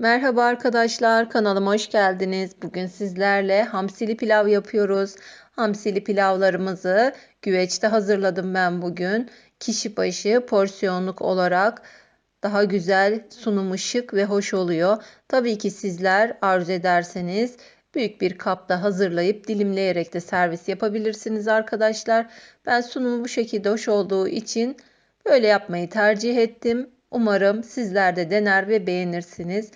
Merhaba arkadaşlar, kanalıma hoş geldiniz. Bugün sizlerle hamsili pilav yapıyoruz. Hamsili pilavlarımızı güveçte hazırladım ben bugün. Kişi başı porsiyonluk olarak daha güzel, sunumu şık ve hoş oluyor. Tabii ki sizler arzu ederseniz büyük bir kapta hazırlayıp dilimleyerek de servis yapabilirsiniz arkadaşlar. Ben sunumu bu şekilde hoş olduğu için böyle yapmayı tercih ettim. Umarım sizler de dener ve beğenirsiniz.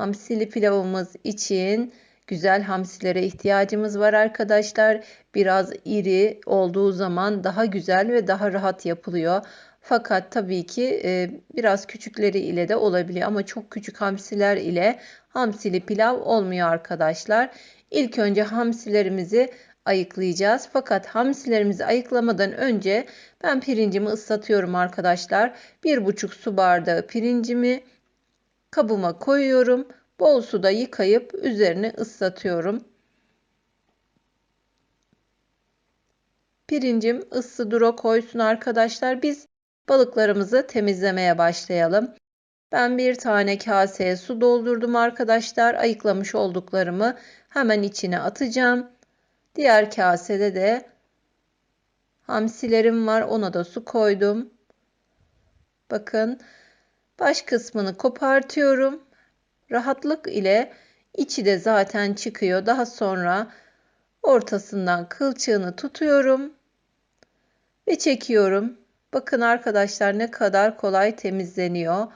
Hamsili pilavımız için güzel hamsilere ihtiyacımız var arkadaşlar. Biraz iri olduğu zaman daha güzel ve daha rahat yapılıyor. Fakat tabii ki e, biraz küçükleri ile de olabiliyor ama çok küçük hamsiler ile hamsili pilav olmuyor arkadaşlar. İlk önce hamsilerimizi ayıklayacağız. Fakat hamsilerimizi ayıklamadan önce ben pirincimi ıslatıyorum arkadaşlar. 1,5 su bardağı pirincimi kabıma koyuyorum. Bol suda yıkayıp üzerine ıslatıyorum. Pirincim ıssı dura koysun arkadaşlar. Biz balıklarımızı temizlemeye başlayalım. Ben bir tane kaseye su doldurdum arkadaşlar. Ayıklamış olduklarımı hemen içine atacağım. Diğer kasede de hamsilerim var. Ona da su koydum. Bakın baş kısmını kopartıyorum. Rahatlık ile içi de zaten çıkıyor. Daha sonra ortasından kılçığını tutuyorum ve çekiyorum. Bakın arkadaşlar ne kadar kolay temizleniyor.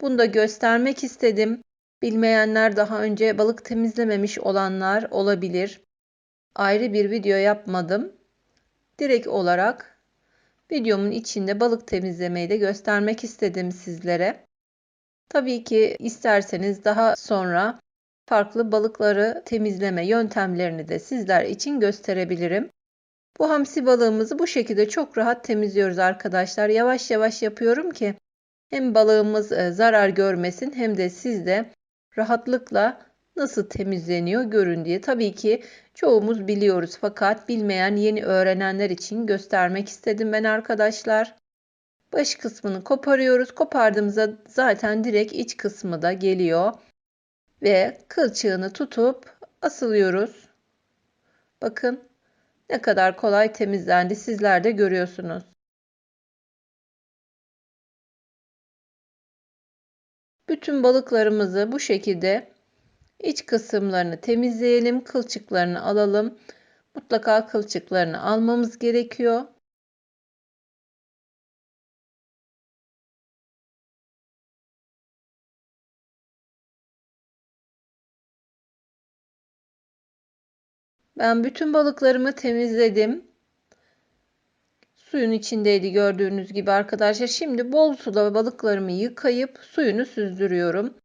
Bunu da göstermek istedim. Bilmeyenler daha önce balık temizlememiş olanlar olabilir. Ayrı bir video yapmadım. Direkt olarak videomun içinde balık temizlemeyi de göstermek istedim sizlere. Tabii ki isterseniz daha sonra farklı balıkları temizleme yöntemlerini de sizler için gösterebilirim. Bu hamsi balığımızı bu şekilde çok rahat temizliyoruz arkadaşlar. Yavaş yavaş yapıyorum ki hem balığımız e, zarar görmesin hem de siz de rahatlıkla nasıl temizleniyor görün diye. Tabii ki çoğumuz biliyoruz fakat bilmeyen yeni öğrenenler için göstermek istedim ben arkadaşlar. Baş kısmını koparıyoruz. Kopardığımızda zaten direkt iç kısmı da geliyor. Ve kılçığını tutup asılıyoruz. Bakın ne kadar kolay temizlendi sizler de görüyorsunuz. Bütün balıklarımızı bu şekilde iç kısımlarını temizleyelim. Kılçıklarını alalım. Mutlaka kılçıklarını almamız gerekiyor. Ben bütün balıklarımı temizledim. Suyun içindeydi gördüğünüz gibi arkadaşlar. Şimdi bol suda balıklarımı yıkayıp suyunu süzdürüyorum.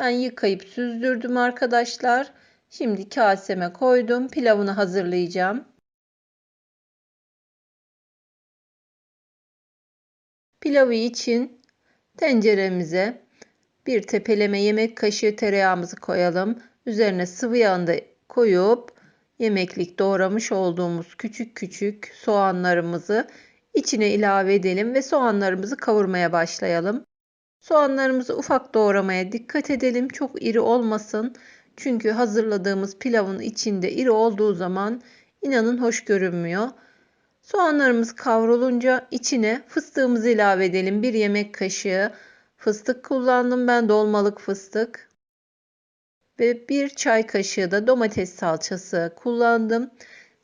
Ben yıkayıp süzdürdüm arkadaşlar. Şimdi kaseme koydum. Pilavını hazırlayacağım. Pilavı için tenceremize bir tepeleme yemek kaşığı tereyağımızı koyalım. Üzerine sıvı yağını da koyup yemeklik doğramış olduğumuz küçük küçük soğanlarımızı içine ilave edelim ve soğanlarımızı kavurmaya başlayalım. Soğanlarımızı ufak doğramaya dikkat edelim. Çok iri olmasın. Çünkü hazırladığımız pilavın içinde iri olduğu zaman inanın hoş görünmüyor. Soğanlarımız kavrulunca içine fıstığımızı ilave edelim. Bir yemek kaşığı fıstık kullandım ben dolmalık fıstık ve bir çay kaşığı da domates salçası kullandım.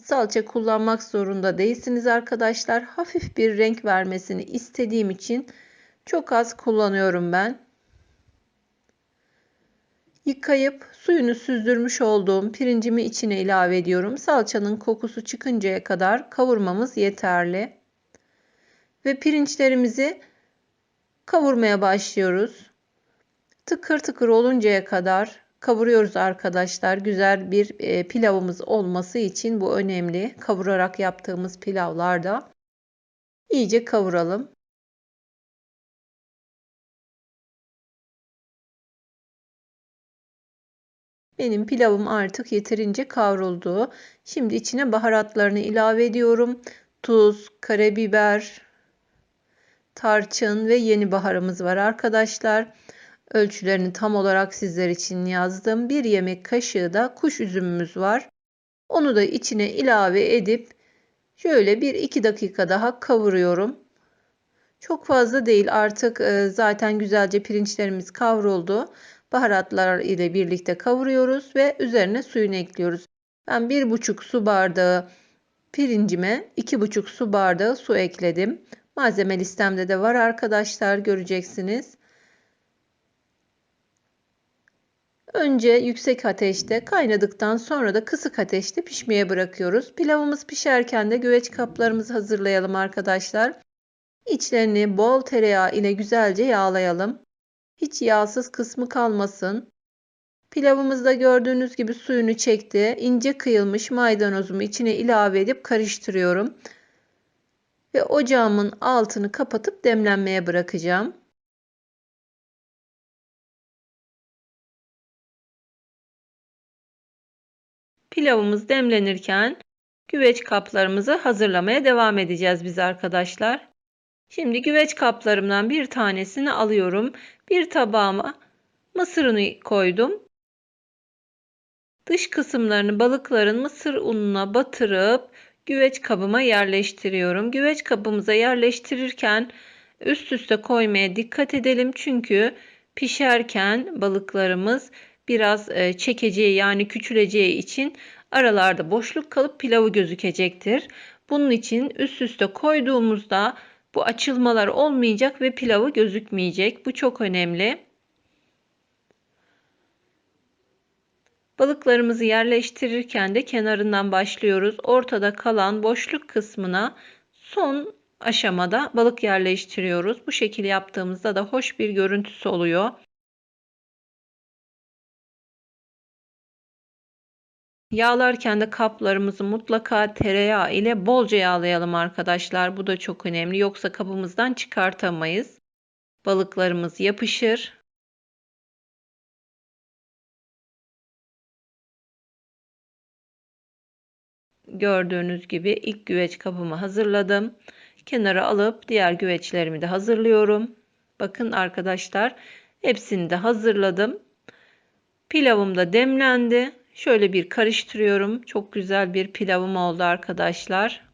Salça kullanmak zorunda değilsiniz arkadaşlar. Hafif bir renk vermesini istediğim için çok az kullanıyorum ben. Yıkayıp suyunu süzdürmüş olduğum pirincimi içine ilave ediyorum. Salçanın kokusu çıkıncaya kadar kavurmamız yeterli. Ve pirinçlerimizi kavurmaya başlıyoruz. Tıkır tıkır oluncaya kadar kavuruyoruz arkadaşlar. Güzel bir e, pilavımız olması için bu önemli. Kavurarak yaptığımız pilavlarda iyice kavuralım. Benim pilavım artık yeterince kavruldu. Şimdi içine baharatlarını ilave ediyorum. Tuz, karabiber, tarçın ve yeni baharımız var arkadaşlar. Ölçülerini tam olarak sizler için yazdım. Bir yemek kaşığı da kuş üzümümüz var. Onu da içine ilave edip şöyle bir iki dakika daha kavuruyorum. Çok fazla değil artık e, zaten güzelce pirinçlerimiz kavruldu. Baharatlar ile birlikte kavuruyoruz ve üzerine suyunu ekliyoruz. Ben bir buçuk su bardağı pirincime iki buçuk su bardağı su ekledim. Malzeme listemde de var arkadaşlar göreceksiniz. Önce yüksek ateşte kaynadıktan sonra da kısık ateşte pişmeye bırakıyoruz. Pilavımız pişerken de güveç kaplarımızı hazırlayalım arkadaşlar. İçlerini bol tereyağı ile güzelce yağlayalım. Hiç yağsız kısmı kalmasın. Pilavımızda gördüğünüz gibi suyunu çekti. İnce kıyılmış maydanozumu içine ilave edip karıştırıyorum. Ve ocağımın altını kapatıp demlenmeye bırakacağım. Pilavımız demlenirken güveç kaplarımızı hazırlamaya devam edeceğiz biz arkadaşlar. Şimdi güveç kaplarımdan bir tanesini alıyorum. Bir tabağıma mısırını koydum. Dış kısımlarını balıkların mısır ununa batırıp güveç kabıma yerleştiriyorum. Güveç kabımıza yerleştirirken üst üste koymaya dikkat edelim. Çünkü pişerken balıklarımız biraz e, çekeceği yani küçüleceği için aralarda boşluk kalıp pilavı gözükecektir. Bunun için üst üste koyduğumuzda bu açılmalar olmayacak ve pilavı gözükmeyecek. Bu çok önemli. Balıklarımızı yerleştirirken de kenarından başlıyoruz. Ortada kalan boşluk kısmına son aşamada balık yerleştiriyoruz. Bu şekilde yaptığımızda da hoş bir görüntüsü oluyor. Yağlarken de kaplarımızı mutlaka tereyağı ile bolca yağlayalım arkadaşlar. Bu da çok önemli. Yoksa kabımızdan çıkartamayız. Balıklarımız yapışır. Gördüğünüz gibi ilk güveç kabımı hazırladım. Kenara alıp diğer güveçlerimi de hazırlıyorum. Bakın arkadaşlar hepsini de hazırladım. Pilavım da demlendi. Şöyle bir karıştırıyorum. Çok güzel bir pilavım oldu arkadaşlar.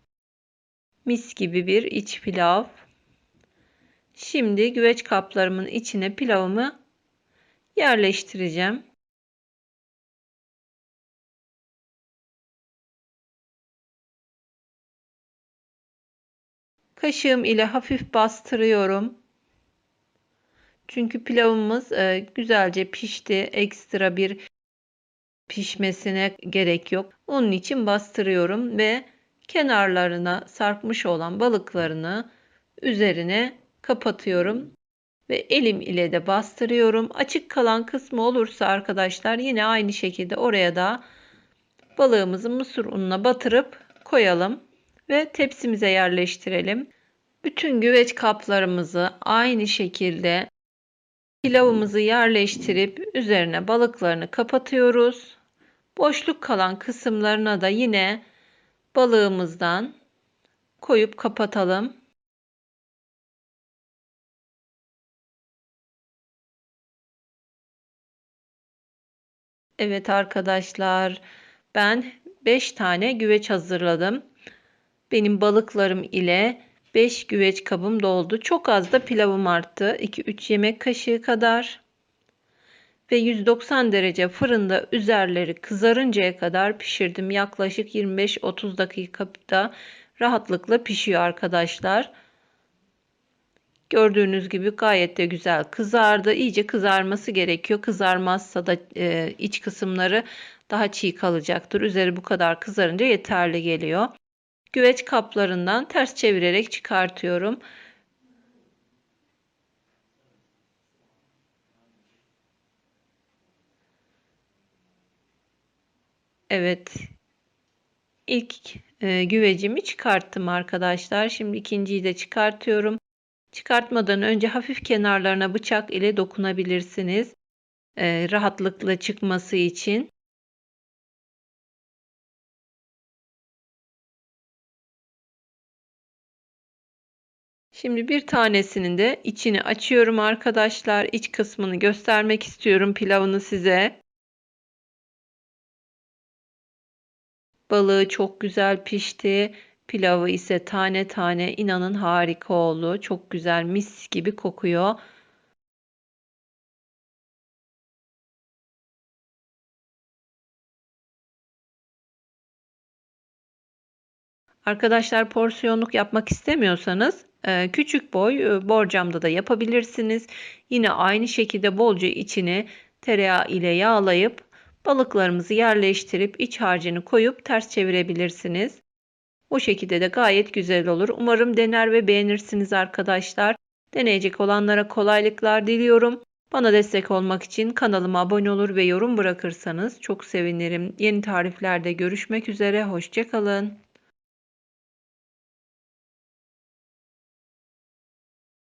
Mis gibi bir iç pilav. Şimdi güveç kaplarımın içine pilavımı yerleştireceğim. Kaşığım ile hafif bastırıyorum. Çünkü pilavımız e, güzelce pişti. Ekstra bir pişmesine gerek yok. Onun için bastırıyorum ve kenarlarına sarkmış olan balıklarını üzerine kapatıyorum ve elim ile de bastırıyorum. Açık kalan kısmı olursa arkadaşlar yine aynı şekilde oraya da balığımızı mısır ununa batırıp koyalım ve tepsimize yerleştirelim. Bütün güveç kaplarımızı aynı şekilde pilavımızı yerleştirip üzerine balıklarını kapatıyoruz. Boşluk kalan kısımlarına da yine balığımızdan koyup kapatalım. Evet arkadaşlar ben 5 tane güveç hazırladım. Benim balıklarım ile 5 güveç kabım doldu. Çok az da pilavım arttı. 2-3 yemek kaşığı kadar ve 190 derece fırında üzerleri kızarıncaya kadar pişirdim. Yaklaşık 25-30 dakikada rahatlıkla pişiyor arkadaşlar. Gördüğünüz gibi gayet de güzel kızardı. İyice kızarması gerekiyor. Kızarmazsa da e, iç kısımları daha çiğ kalacaktır. Üzeri bu kadar kızarınca yeterli geliyor. Güveç kaplarından ters çevirerek çıkartıyorum. Evet. İlk e, güvecimi çıkarttım arkadaşlar. Şimdi ikinciyi de çıkartıyorum. Çıkartmadan önce hafif kenarlarına bıçak ile dokunabilirsiniz. E, rahatlıkla çıkması için. Şimdi bir tanesinin de içini açıyorum arkadaşlar. İç kısmını göstermek istiyorum pilavını size. Balığı çok güzel pişti. Pilavı ise tane tane inanın harika oldu. Çok güzel mis gibi kokuyor. Arkadaşlar porsiyonluk yapmak istemiyorsanız e, küçük boy e, borcamda da yapabilirsiniz. Yine aynı şekilde bolca içini tereyağı ile yağlayıp balıklarımızı yerleştirip iç harcını koyup ters çevirebilirsiniz. O şekilde de gayet güzel olur. Umarım dener ve beğenirsiniz arkadaşlar. Deneyecek olanlara kolaylıklar diliyorum. Bana destek olmak için kanalıma abone olur ve yorum bırakırsanız çok sevinirim. Yeni tariflerde görüşmek üzere. Hoşçakalın.